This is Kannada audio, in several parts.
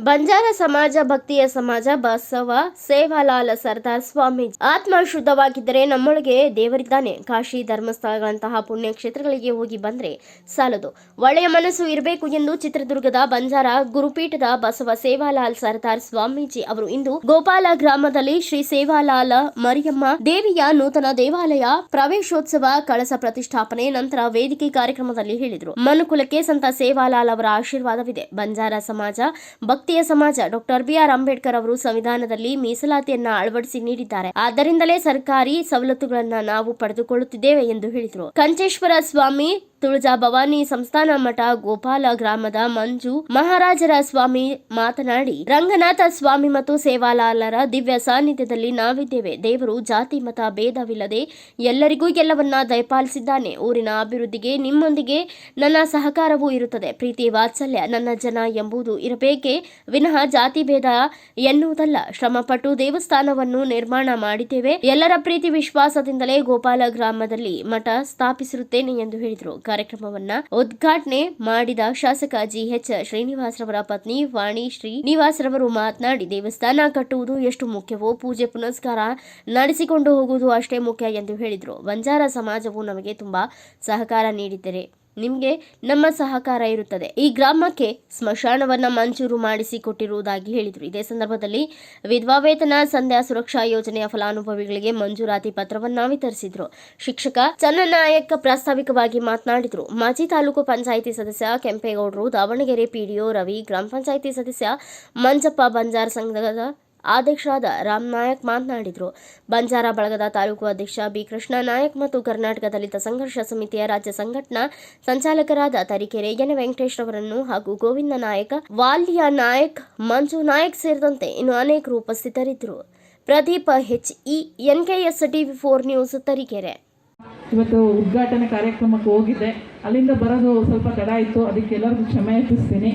ಬಂಜಾರ ಸಮಾಜ, ಭಕ್ತಿಯ ಸಮಾಜ, ಬಸವ, ಸೇವಾಲಾಲ್, ಸರ್ದಾರ್ ಸ್ವಾಮೀಜಿ. ಆತ್ಮ ಶುದ್ಧವಾಗಿದ್ದರೆ ನಮ್ಮೊಳಗೆ ದೇವರಿದ್ದಾನೆ. ಕಾಶಿ ಧರ್ಮಸ್ಥಳಗಳಂತಹ ಪುಣ್ಯ ಕ್ಷೇತ್ರಗಳಿಗೆ ಹೋಗಿ ಬಂದ್ರೆ ಸಾಲದು. ಒಳ್ಳೆಯ ಮನಸ್ಸು ಇರಬೇಕು ಎಂದು ಚಿತ್ರದುರ್ಗದ ಬಂಜಾರ ಗುರುಪೀಠದ ಬಸವ ಸೇವಾಲಾಲ್ ಸರ್ದಾರ್ ಸ್ವಾಮೀಜಿ ಅವರು ಇಂದು ಗೋಪಾಲ ಗ್ರಾಮದಲ್ಲಿ ಶ್ರೀ ಸೇವಾಲಾಲ್ ಮರಿಯಮ್ಮ ದೇವಿಯ ನೂತನ ದೇವಾಲಯ ಪ್ರವೇಶೋತ್ಸವ ಕಳಸ ಪ್ರತಿಷ್ಠಾಪನೆ ನಂತರ ವೇದಿಕೆ ಕಾರ್ಯಕ್ರಮದಲ್ಲಿ ಹೇಳಿದರು. ಮನುಕುಲಕ್ಕೆ ಸಂತ ಸೇವಾಲಾಲ್ ಅವರ ಆಶೀರ್ವಾದವಿದೆ. ಬಂಜಾರ ಸಮಾಜ ಭಕ್ತಿಯ ಸಮಾಜ. ಡಾಕ್ಟರ್ ಬಿ ಆರ್ ಅಂಬೇಡ್ಕರ್ ಅವರು ಸಂವಿಧಾನದಲ್ಲಿ ಮೀಸಲಾತಿಯನ್ನ ಅಳವಡಿಸಿ ನೀಡಿದ್ದಾರೆ. ಆದ್ದರಿಂದಲೇ ಸರ್ಕಾರಿ ಸವಲತ್ತುಗಳನ್ನ ನಾವು ಪಡೆದುಕೊಳ್ಳುತ್ತಿದ್ದೇವೆ ಎಂದು ಹೇಳಿದರು. ಕಂಚೇಶ್ವರ ಸ್ವಾಮಿ ತುಳಜಾ ಭವಾನಿ ಸಂಸ್ಥಾನ ಮಠ ಗೋಪಾಲ ಗ್ರಾಮದ ಮಂಜು ಮಹಾರಾಜರ ಸ್ವಾಮಿ ಮಾತನಾಡಿ, ರಂಗನಾಥ ಸ್ವಾಮಿ ಮತ್ತು ಸೇವಾಲಾಲರ ದಿವ್ಯ ಸಾನ್ನಿಧ್ಯದಲ್ಲಿ ನಾವಿದ್ದೇವೆ. ದೇವರು ಜಾತಿ, ಮತ, ಭೇದವಿಲ್ಲದೆ ಎಲ್ಲರಿಗೂ ಎಲ್ಲವನ್ನ ದಯಪಾಲಿಸಿದ್ದಾನೆ. ಊರಿನ ಅಭಿವೃದ್ಧಿಗೆ ನಿಮ್ಮೊಂದಿಗೆ ನನ್ನ ಸಹಕಾರವೂ ಇರುತ್ತದೆ. ಪ್ರೀತಿ, ವಾತ್ಸಲ್ಯ ನನ್ನ ಜನ ಎಂಬುದು ಇರಬೇಕೆ? ವಿನಃ ಜಾತಿ, ಭೇದ ಎನ್ನುವುದಲ್ಲ. ಶ್ರಮಪಟ್ಟು ದೇವಸ್ಥಾನವನ್ನು ನಿರ್ಮಾಣ ಮಾಡಿದ್ದೇವೆ. ಎಲ್ಲರ ಪ್ರೀತಿ, ವಿಶ್ವಾಸದಿಂದಲೇ ಗೋಪಾಲ ಗ್ರಾಮದಲ್ಲಿ ಮಠ ಸ್ಥಾಪಿಸಿರುತ್ತೇನೆ ಎಂದು ಹೇಳಿದರು. ಕಾರ್ಯಕ್ರಮವನ್ನ ಉದ್ಘಾಟನೆ ಮಾಡಿದ ಶಾಸಕ ಜಿಎಚ್ ಶ್ರೀನಿವಾಸರವರ ಪತ್ನಿ ವಾಣಿ ಶ್ರೀನಿವಾಸರವರು ಮಾತನಾಡಿ, ದೇವಸ್ಥಾನ ಕಟ್ಟುವುದು ಎಷ್ಟು ಮುಖ್ಯವೋ, ಪೂಜೆ ಪುನಸ್ಕಾರ ನಡೆಸಿಕೊಂಡು ಹೋಗುವುದು ಅಷ್ಟೇ ಮುಖ್ಯ ಎಂದು ಹೇಳಿದರು. ಬಂಜಾರ ಸಮಾಜವು ನಮಗೆ ತುಂಬಾ ಸಹಕಾರ ನೀಡಿದ್ದರೆ ನಿಮಗೆ ನಮ್ಮ ಸಹಕಾರ ಇರುತ್ತದೆ. ಈ ಗ್ರಾಮಕ್ಕೆ ಸ್ಮಶಾನವನ್ನು ಮಂಜೂರು ಮಾಡಿಸಿ ಕೊಟ್ಟಿರುವುದಾಗಿ ಹೇಳಿದರು. ಇದೇ ಸಂದರ್ಭದಲ್ಲಿ ವಿಧವಾ ವೇತನ, ಸಂಧ್ಯಾ ಸುರಕ್ಷಾ ಯೋಜನೆಯ ಫಲಾನುಭವಿಗಳಿಗೆ ಮಂಜೂರಾತಿ ಪತ್ರವನ್ನ ವಿತರಿಸಿದರು. ಶಿಕ್ಷಕ ಚನ್ನನಾಯಕ್ ಪ್ರಾಸ್ತಾವಿಕವಾಗಿ ಮಾತನಾಡಿದರು. ಮಾಜಿ ತಾಲೂಕು ಪಂಚಾಯಿತಿ ಸದಸ್ಯ ಕೆಂಪೇಗೌಡರು, ದಾವಣಗೆರೆ ಪಿಡಿಒ ರವಿ, ಗ್ರಾಮ ಪಂಚಾಯಿತಿ ಸದಸ್ಯ ಮಂಜಪ್ಪ ಬಂಜಾರ್ ಸಂಘದ ಅಧ್ಯಕ್ಷರಾದ ರಾಮ್ ನಾಯಕ್ ಮಾತನಾಡಿದರು. ಬಂಜಾರ ಬಳಗದ ತಾಲೂಕು ಅಧ್ಯಕ್ಷ ಬಿ ಕೃಷ್ಣ ನಾಯಕ್ ಮತ್ತು ಕರ್ನಾಟಕ ದಲಿತ ಸಂಘರ್ಷ ಸಮಿತಿಯ ರಾಜ್ಯ ಸಂಘಟನಾ ಸಂಚಾಲಕರಾದ ತರೀಕೆರೆ ಎನ್ ವೆಂಕಟೇಶ್ ರವರನ್ನು ಹಾಗೂ ಗೋವಿಂದ ನಾಯಕ, ವಾಲ್ಯ ನಾಯಕ್, ಮಂಜು ನಾಯಕ್ ಸೇರಿದಂತೆ ಇನ್ನು ಅನೇಕರು ಉಪಸ್ಥಿತರಿದ್ದರು. Pradeep H E, N K S TV four news Tarikere. ಇವತ್ತು ಉದ್ಘಾಟನೆ ಕಾರ್ಯಕ್ರಮಕ್ಕೆ ಹೋಗಿದ್ದೆ. ಅಲ್ಲಿಂದ ಬರೋದು ಸ್ವಲ್ಪ ತಡ ಆಯಿತು. ಅದಕ್ಕೆ ಎಲ್ಲರಿಗೂ ಕ್ಷಮೆ ಯಾಚಿಸ್ತೀನಿ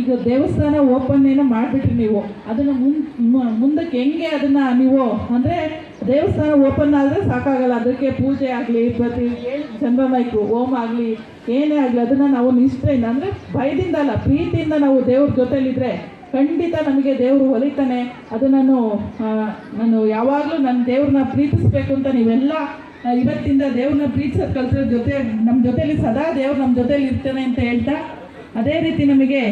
ಈಗ ದೇವಸ್ಥಾನ ಓಪನ್ ಏನೋ ಮಾಡಿಬಿಟ್ರಿ ನೀವು. ಅದನ್ನು ಮುನ್ ಮುಂದಕ್ಕೆ ಹೆಂಗೆ ಅದನ್ನು ನೀವು, ಅಂದರೆ ದೇವಸ್ಥಾನ ಓಪನ್ ಆದರೆ ಸಾಕಾಗಲ್ಲ. ಅದಕ್ಕೆ ಪೂಜೆ ಆಗಲಿ, ಪ್ರತಿ ಚಂದ್ರಮಾಯ್ಕು ಓಮ್ ಆಗ್ಲಿ, ಏನೇ ಆಗಲಿ, ಅದನ್ನು ನಾವು ನಿಷ್ಠೆಯಿಂದ ಅಂದರೆ ಭಯದಿಂದ ಅಲ್ಲ, ಪ್ರೀತಿಯಿಂದ ನಾವು ದೇವ್ರ ಜೊತೆಲಿದ್ರೆ ಖಂಡಿತ ನಮಗೆ ದೇವರು ಹೊಲಿತಾನೆ. ಅದು ನಾನು ನಾನು ಯಾವಾಗಲೂ ನನ್ನ ದೇವ್ರನ್ನ ಪ್ರೀತಿಸ್ಬೇಕು ಅಂತ ನೀವೆಲ್ಲ ಇವತ್ತಿಂದ ದೇವ್ರನ್ನ ಪ್ರೀತಿಸೋದು ಕಲ್ಸೋ ಜೊತೆ ನಮ್ಮ ಜೊತೆಲಿ ಸದಾ ದೇವ್ರು ನಮ್ಮ ಜೊತೆಲಿ ಇರ್ತಾನೆ ಅಂತ ಹೇಳ್ತಾ, ಅದೇ ರೀತಿ ನಮಗೆ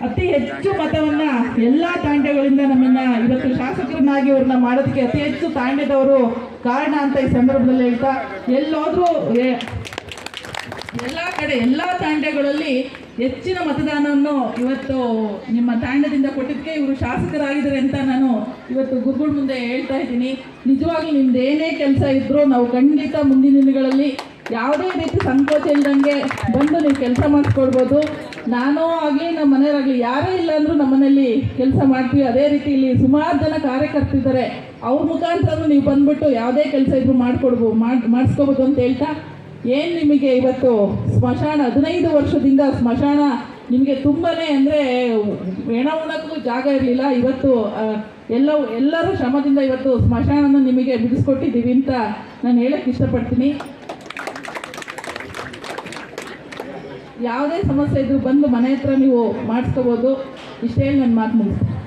ಅತಿ ಹೆಚ್ಚು ಮತವನ್ನ ಎಲ್ಲಾ ತಾಂಡ್ಯಗಳಿಂದ ನಮ್ಮನ್ನ ಇವತ್ತು ಶಾಸಕರನ್ನಾಗಿ ಅವ್ರನ್ನ ಮಾಡೋದಕ್ಕೆ ಅತಿ ಹೆಚ್ಚು ತಾಂಡ್ಯದವರು ಕಾರಣ ಅಂತ ಈ ಸಂದರ್ಭದಲ್ಲಿ ಹೇಳ್ತಾ, ಎಲ್ಲೋದ್ರೂ ಎಲ್ಲಾ ಕಡೆ ಎಲ್ಲ ತಾಂಡ್ಯಗಳಲ್ಲಿ ಹೆಚ್ಚಿನ ಮತದಾನವನ್ನು ಇವತ್ತು ನಿಮ್ಮ ತಾಂಡದಿಂದ ಕೊಟ್ಟಿದ್ದಕ್ಕೆ ಇವರು ಶಾಸಕರಾಗಿದ್ದಾರೆ ಅಂತ ನಾನು ಇವತ್ತು ಗುರುಗಳ ಮುಂದೆ ಹೇಳ್ತಾ ಇದ್ದೀನಿ. ನಿಜವಾಗ್ಲೂ ನಿಮ್ದು ಕೆಲಸ ಇದ್ರು ನಾವು ಖಂಡಿತ ಮುಂದಿನ ದಿನಗಳಲ್ಲಿ ಯಾವುದೇ ರೀತಿ ಸಂಕೋಚ ಇಲ್ದಂಗೆ ಬಂದು ನೀವು ಕೆಲಸ ಮಾಡಿಸ್ಕೊಡ್ಬೋದು ನಾನು ಆಗಲಿ ನಮ್ಮ ಮನೆಯವರಾಗಲಿ ಯಾರೇ ಇಲ್ಲ ಅಂದರೂ ನಮ್ಮ ಮನೆಯಲ್ಲಿ ಕೆಲಸ ಮಾಡ್ತೀವಿ. ಅದೇ ರೀತಿ ಇಲ್ಲಿ ಸುಮಾರು ಜನ ಕಾರ್ಯಕರ್ತಿದ್ದಾರೆ. ಅವ್ರ ಮುಖಾಂತರ ನೀವು ಬಂದ್ಬಿಟ್ಟು ಯಾವುದೇ ಕೆಲಸ ಇದ್ರು ಮಾಡಿಕೊಡ್ಬೋದು ಮಾಡಿ, ಮಾಡಿಸ್ಕೋಬೋದು ಅಂತ ಹೇಳ್ತಾ, ಏನು ನಿಮಗೆ ಇವತ್ತು ಸ್ಮಶಾನ, ಹದಿನೈದು ವರ್ಷದಿಂದ ಸ್ಮಶಾನ ನಿಮಗೆ ತುಂಬನೇ ಅಂದರೆ ಹೆಣ ಉಣಕ್ಕೂ ಜಾಗ ಇರಲಿಲ್ಲ. ಇವತ್ತು ಎಲ್ಲವೂ ಎಲ್ಲ, ಎಲ್ಲರೂ ಶ್ರಮದಿಂದ ಇವತ್ತು ಸ್ಮಶಾನನ ನಿಮಗೆ ಬಿಡಿಸ್ಕೊಟ್ಟಿದ್ದೀವಿ ಅಂತ ನಾನು ಹೇಳಕ್ಕೆ ಇಷ್ಟಪಡ್ತೀನಿ. ಯಾವುದೇ ಸಮಸ್ಯೆ ಇದ್ರೂ ಬಂದು ಮನೆ ಹತ್ರ ನೀವು ಮಾಡಿಸ್ಕೋಬೋದು. ಇಷ್ಟೇ ನನ್ನ ಮಾತು ಮುಗಿಸ್ತೀನಿ.